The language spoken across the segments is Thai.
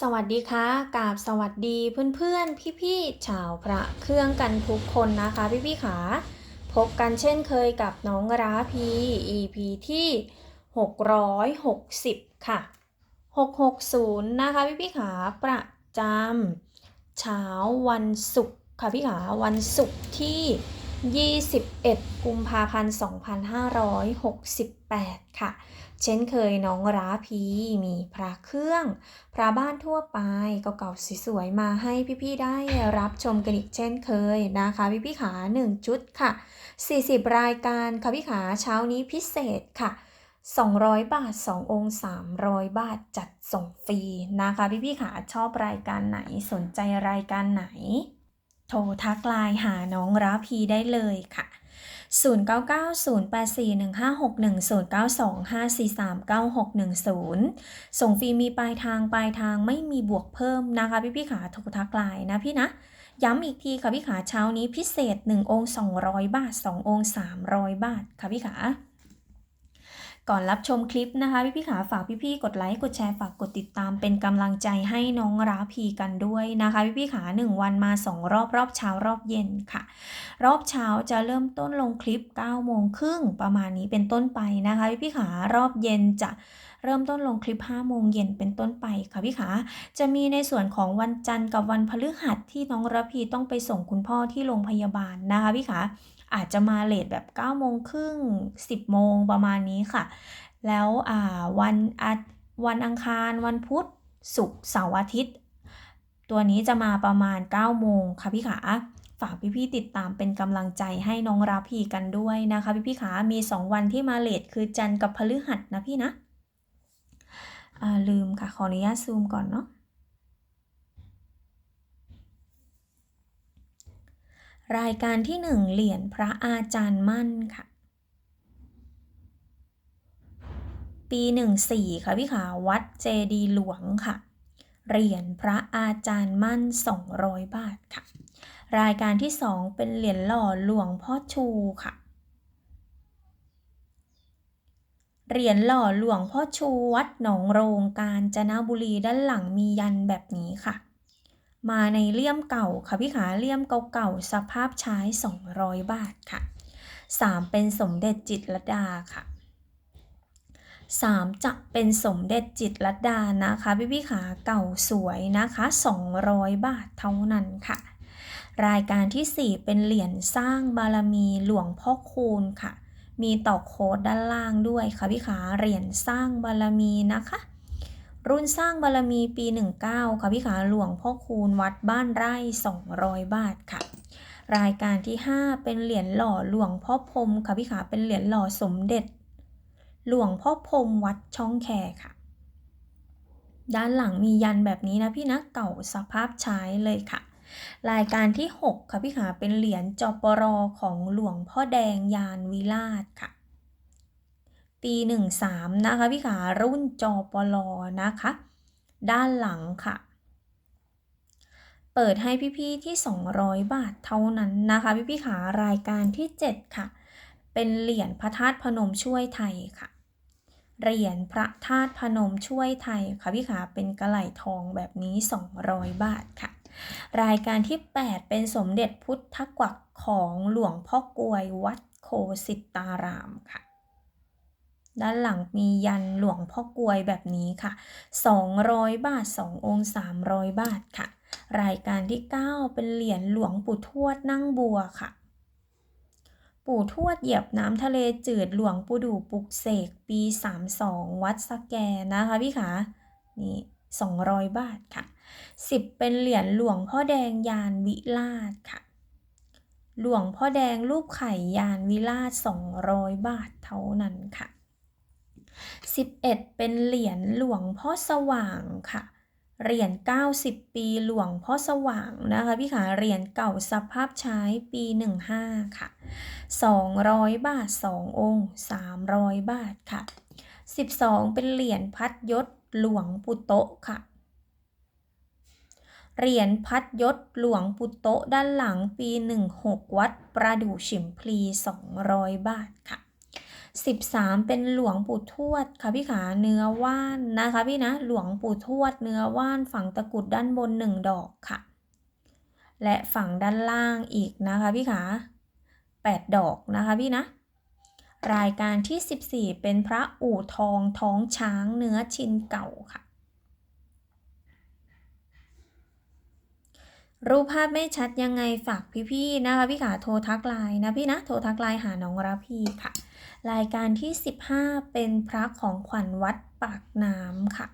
สวัสดีค่ะกาบสวัสดีเพื่อนๆ พี่ๆชาวพระเครื่องกันทุกคนนะคะพี่ๆขาพบกันเช่นเคยกับน้องราพี EP ที่ 660 ค่ะ 660 นะคะพี่ๆขาประจำเช้าวันศุกร์ค่ะพี่ขาวันศุกร์ที่ 21 กุมภาพันธ์ 2568 ค่ะ เช่นเคยน้องราพีมีพระเครื่อง พระบ้านทั่วไปเก่าๆสวยๆมาให้พี่ๆได้รับชมกันอีกเช่นเคยนะคะ พี่ๆขา 1 ชุดค่ะ 40 รายการค่ะพี่ขาเช้านี้พิเศษค่ะ 200 บาท 2 องค์ 300 บาทจัดส่งฟรีนะคะ พี่ๆขาชอบรายการไหนสนใจรายการไหน โทรทักไลน์หาน้องราพีได้เลยค่ะ 09908415610925439610 ส่งฟรีมีปลายทางปลายทางไม่มีบวกเพิ่มนะคะพี่พี่ขาโทรทักไลน์นะพี่นะย้ำอีกทีค่ะพี่ขาเช้านี้พิเศษ 1 องค์ 200 บาท 2 องค์ 300 บาท ค่ะพี่ขา ก่อนรับชมคลิปนะคะ พี่พี่ขาฝากพี่พี่กดไลค์กดแชร์ฝากกดติดตามเป็นกำลังใจให้น้องราพีกันด้วยนะคะ พี่พี่ขา1วันมา 2 รอบรอบเช้ารอบเย็นค่ะ รอบเช้าจะเริ่มต้นลงคลิป9โมงครึ่งประมาณนี้เป็นต้นไปนะคะพี่พี่ขารอบเย็นจะเริ่มต้นลงคลิป 5 โมงเย็นเป็นต้นไปค่ะพี่ขา จะมีในส่วนของวันจันทร์กับวันพฤหัสที่น้องระพีต้องไปส่งคุณพ่อที่โรงพยาบาลนะคะพี่ขา อาจจะมาเลทแบบ9โมงครึ่ง10 โมงประมาณนี้ค่ะ แล้วอ่าวันอาวันอังคารวันพุธศุกร์เสาร์อาทิตย์ ตัวนี้จะมาประมาณ9โมงค่ะพี่ขาฝากพี่ๆติดตามเป็นกำลังใจให้น้องราพีกันด้วยนะคะ พี่ๆขามี 2 วันที่มาเลทคือจันทร์กับพฤหัสนะพี่นะอ่าลืมค่ะ ขออนุญาตซูมก่อนเนาะ รายการที่1เหรียญพระอาจารย์มั่นค่ะ ปี14ค่ะพี่ขาวัดเจดีหลวงค่ะ เหรียญพระอาจารย์มั่น 200 บาทค่ะ รายการที่2เป็นเหรียญหล่อหลวงพ่อชูค่ะเหรียญหล่อหลวงพ่อชูวัดหนองโรงกาญจนบุรีด้านหลังมียันแบบนี้ค่ะ มาในเลี่ยมเก่าค่ะพี่ขาเลี่ยมเก่าๆสภาพใช้ 200 บาทค่ะ 3 เป็นสมเด็จจิตรดาค่ะ 3 จะเป็นสมเด็จจิตรดานะคะ พี่พี่ขาเก่าสวยนะคะ 200 บาทเท่านั้นค่ะ รายการที่ 4 เป็นเหรียญสร้างบารมีหลวงพ่อคูณค่ะ มีต่อโค้ดด้านล่างด้วยค่ะพี่ขาเหรียญสร้างบารมีนะคะ รุ่นสร้างบารมีปี 19 ค่ะพี่ขาหลวงพ่อคูณวัดบ้านไร่ 200 บาทค่ะ รายการที่ 5 เป็นเหรียญหล่อหลวงพ่อพรมค่ะพี่ขาเป็นเหรียญหล่อสมเด็จ หลวงพ่อพรมวัดช่องแคค่ะ ด้านหลังมียันแบบนี้นะพี่นะเก่าสภาพใช้เลยค่ะ รายการที่ 6 ค่ะพี่ขาเป็นเหรียญจอปรอของหลวงพ่อแดงยานวิราชค่ะ ปี 13 นะคะพี่ขารุ่นจปรนะคะ ด้านหลังค่ะ เปิดให้พี่ๆที่ 200 บาทเท่านั้นนะคะพี่พี่ๆขารายการที่ 7 ค่ะ เป็นเหรียญพระธาตุพนมช่วยไทยค่ะ เหรียญพระธาตุพนมช่วยไทยค่ะพี่ขาเป็นกระไหลทองแบบนี้ 200 บาทค่ะรายการที่ 8 เป็นสมเด็จพุทธกวักของหลวงพ่อกลวยวัดโคสิตารามค่ะ ด้านหลังมียันหลวงพ่อกลวยแบบนี้ค่ะ 200 บาท 2 องค์ 300 บาทค่ะ รายการที่ 9 เป็นเหรียญหลวงปู่ทวดนั่งบัวค่ะ ปู่ทวดเหยียบน้ำทะเลจืดหลวงปู่ดูปลุกเสกปี 32 วัดสแกนะคะพี่ขานี่200 บาทค่ะ 10 เป็นเหรียญหลวงพ่อแดงยานวิราชค่ะ หลวงพ่อแดงรูปไข่ยานวิราช 200 บาทเท่านั้นค่ะ 11 เป็นเหรียญหลวงพ่อสว่างค่ะ เหรียญ90 ปีหลวงพ่อสว่างนะคะพี่ขาเหรียญเก่าสภาพใช้ปี 15 ค่ะ 200 บาท 2 องค์ 300 บาทค่ะ 12 เป็นเหรียญพัดยศหลวงปุโตะค่ะ เหรียญพัดยศหลวงปุโตะด้านหลังปี 16 วัดประดู่ฉิมพลี 200 บาทค่ะ 13 เป็นหลวงปู่ทวดค่ะพี่ขาเนื้อว่านนะคะพี่นะหลวงปู่ทวดเนื้อว่านฝังตะกุดด้านบนหนึ่งดอกค่ะ และฝั่งด้านล่างอีกนะคะพี่ขา8 ดอกนะคะพี่นะรายการที่ 14 เป็นพระอู่ทองท้องช้างเนื้อชินเก่าค่ะ รูปภาพไม่ชัดยังไงฝากพี่ๆนะคะ พี่ขาโทรทักไลน์นะพี่นะ โทรทักไลน์หาน้องราพีค่ะ รายการที่ 15 เป็นพระของขวัญวัดปากน้ำค่ะ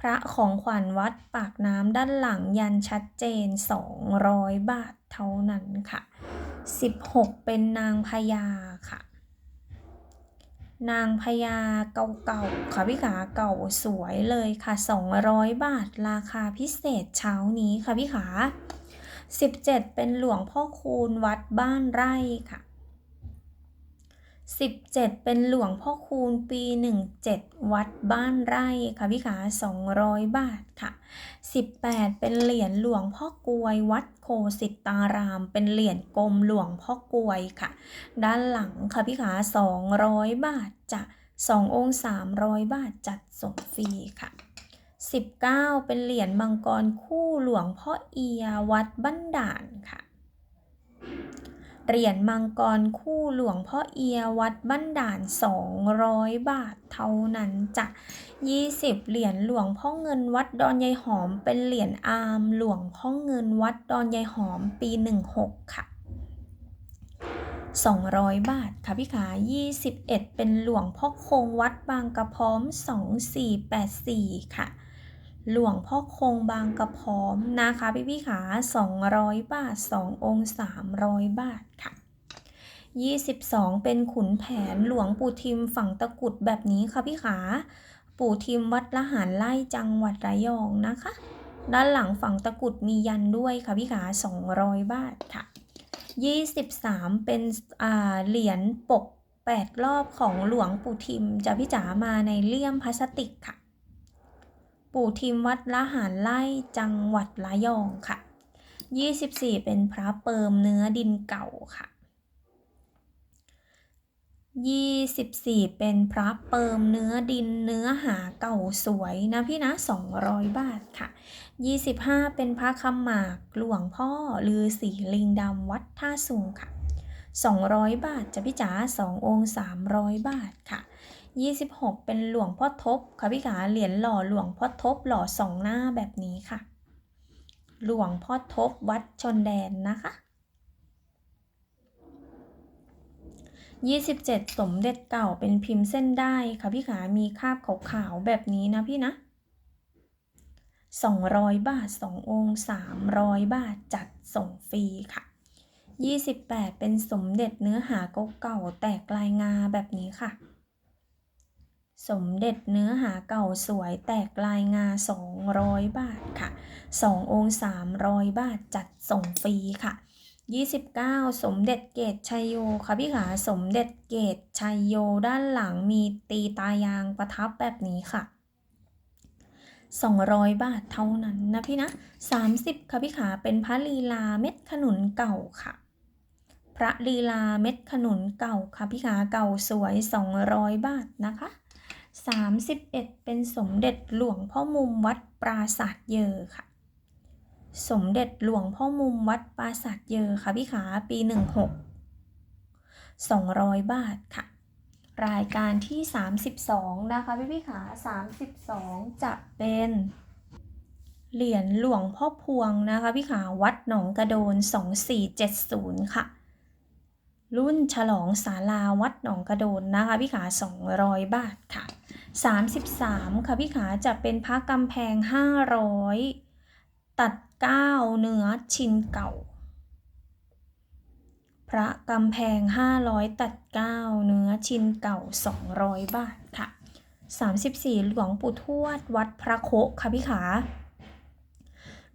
พระของขวัญวัดปากน้ำด้านหลังยันชัดเจน 200 บาทเท่านั้นค่ะ 16 เป็นนางพญาค่ะ นางพญาเก่าๆค่ะพี่ขาเก่าสวยเลยค่ะ 200 บาทราคาพิเศษเช้านี้ค่ะพี่ขา17 เป็นหลวงพ่อคูณวัดบ้านไร่ค่ะ 17 เป็นหลวงพ่อคูณปี 17 วัดบ้านไร่ค่ะพี่ขา200 บาทค่ะ 18 เป็นเหรียญหลวงพ่อกลวย วัดโคสิตาราม เป็นเหรียญกลมหลวงพ่อกลวยค่ะ ด้านหลังค่ะพี่ขา200 บาทจะ2องค์300 บาทจัดส่งฟรีค่ะ 19 เป็นเหรียญมังกรคู่หลวงพ่อเอียวัดบ้านด่านค่ะ เหรียญมังกรคู่หลวงพ่อเอียวัดบ้านด่าน 200 บาทเท่านั้นจ้ะ20 เหรียญหลวงพ่อเงินวัดดอนยายหอม เป็นเหรียญอามหลวงพ่อเงินวัดดอนยายหอมปี 16 ค่ะ200 บาทค่ะพี่ขา21 เป็นหลวงพ่อคงวัดบางกระพร้อม 2484 ค่ะ หลวงพ่อคงบางกระพร้อมนะคะพี่พี่ขา200 บาท 2 องค์ 300 บาทค่ะ 22 เป็นขุนแผนหลวงปู่ทิมฝั่งตะกุดแบบนี้ค่ะพี่ขาปู่ทิมวัดละหารไล่จังหวัดระยองนะคะ ด้านหลังฝั่งตะกุดมียันด้วยค่ะพี่ขา200 บาทค่ะ 23 เป็นเหรียญปก 8 รอบของหลวงปู่ทิมจะพี่จ๋ามาในเลี่ยมพลาสติกค่ะ ปู่ทิมวัดละหารไล่จังหวัดระยองค่ะ 24 เป็นพระเปิมเนื้อดินเก่าค่ะ 24 เป็นพระเปิมเนื้อดินเนื้อหาเก่าสวยนะพี่นะ 200 บาทค่ะ 25 เป็นพระคำหมากหลวงพ่อลือสีลิงดำวัดท่าสุงค่ะ 200 บาทจะพี่จ๋า2องค์300 บาทค่ะ 26 เป็นหลวงพ่อทบค่ะพี่ขาเหรียญหล่อหลวงพ่อทบหล่อสองหน้าแบบนี้ค่ะ หลวงพ่อทบวัดชนแดนนะคะ 27 สมเด็จเก่าเป็นพิมพ์เส้นได้ค่ะพี่ขามีคาบขาวๆแบบนี้นะพี่นะ 200 บาท 2 องค์ 300 บาทจัดส่งฟรีค่ะ28 เป็นสมเด็จเนื้อหาเก่าๆแตกลายงาแบบนี้ค่ะ สมเด็จเนื้อหาเก่าสวยแตกลายงา 200 บาทค่ะ 2 องค์ 300 บาทจัดส่งฟรีค่ะ 29 สมเด็จเกตชัยโยค่ะพี่ขาสมเด็จเกตชัยโยด้านหลังมีตีตายางประทับแบบนี้ค่ะ 200 บาทเท่านั้นนะพี่นะ 30 ค่ะพี่ขาเป็นพระลีลาเม็ดขนุนเก่าค่ะพระลีลาเม็ดขนุนเก่าค่ะพี่ขาเก่าสวย 200 บาทนะคะ 31 เป็นสมเด็จหลวงพ่อมุมวัดปราสาทเยอค่ะ สมเด็จหลวงพ่อมุมวัดปราสาทเยอค่ะพี่ขาปี 16 200 บาทค่ะ รายการที่ 32 นะคะพี่พี่ขา 32 จะเป็นเหรียญหลวงพ่อพวงนะคะพี่ขาวัดหนองกระโดน 2470 ค่ะ รุ่นฉลองศาลาวัดหนองกระโดนนะคะพี่ขา 200 บาทค่ะ 33 ค่ะพี่ขาจะเป็นพระกำแพง 500 ตัด 9 เนื้อชินเก่า พระกำแพง 500 ตัด 9 เนื้อชินเก่า 200 บาทค่ะ 34 หลวงปู่ทวดวัดพระโคค่ะพี่ขา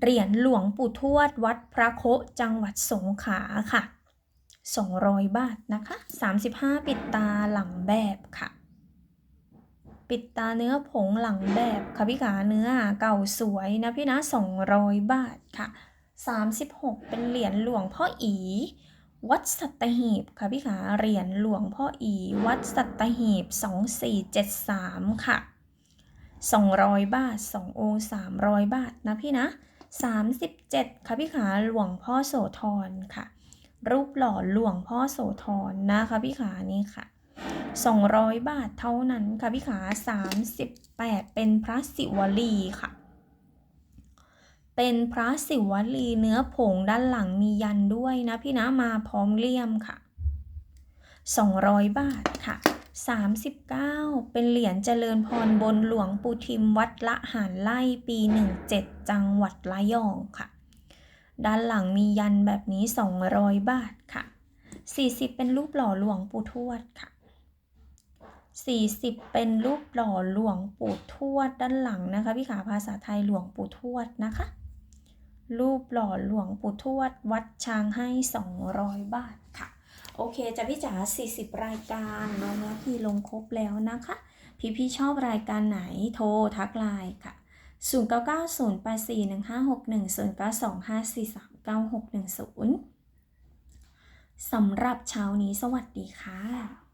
เหรียญหลวงปู่ทวดวัดพระโคจังหวัดสงขลาค่ะ 200 บาทนะคะ 35 ปิดตาหลังแบบค่ะ ปิดตาเนื้อผงหลังแบบค่ะพี่ขาเนื้อเก่าสวยนะพี่นะ 200 บาทค่ะ 36 เป็นเหรียญหลวงพ่ออี วัดสัตหีบค่ะพี่ขาเหรียญหลวงพ่ออี วัดสัตหีบ 2473 ค่ะ 200 บาท 2 องค์ 300 บาทนะพี่นะ 37 ค่ะพี่ขาหลวงพ่อโสธรค่ะ รูปหล่อหลวงพ่อโสธรนะคะพี่ขานี่ค่ะ 200 บาทเท่านั้นค่ะพี่ขา 38 เป็นพระศิวลีค่ะ เป็นพระศิวลีเนื้อผงด้านหลังมียันด้วยนะพี่นะมาพร้อมเลี่ยมค่ะ 200 บาทค่ะ 39 เป็นเหรียญเจริญพรบนหลวงปู่ทิมวัดละหารไล่ปี 17 จังหวัดระยองค่ะ ด้านหลังมียันแบบนี้ 200 บาทค่ะ 40 เป็นรูปหล่อหลวงปู่ทวดค่ะ 40 เป็นรูปหล่อหลวงปู่ทวดด้านหลังนะคะพี่ขาภาษาไทยหลวงปู่ทวดนะคะ รูปหล่อหลวงปู่ทวด วัดช้างให้ 200 บาทค่ะ โอเคจ้ะพี่จ๋า40 รายการน้องนะพี่ลงครบแล้วนะคะ พี่พี่ๆชอบรายการไหนโทรทักไลน์ค่ะ 0990841561 0925439610 สำหรับเช้านี้สวัสดีค่ะ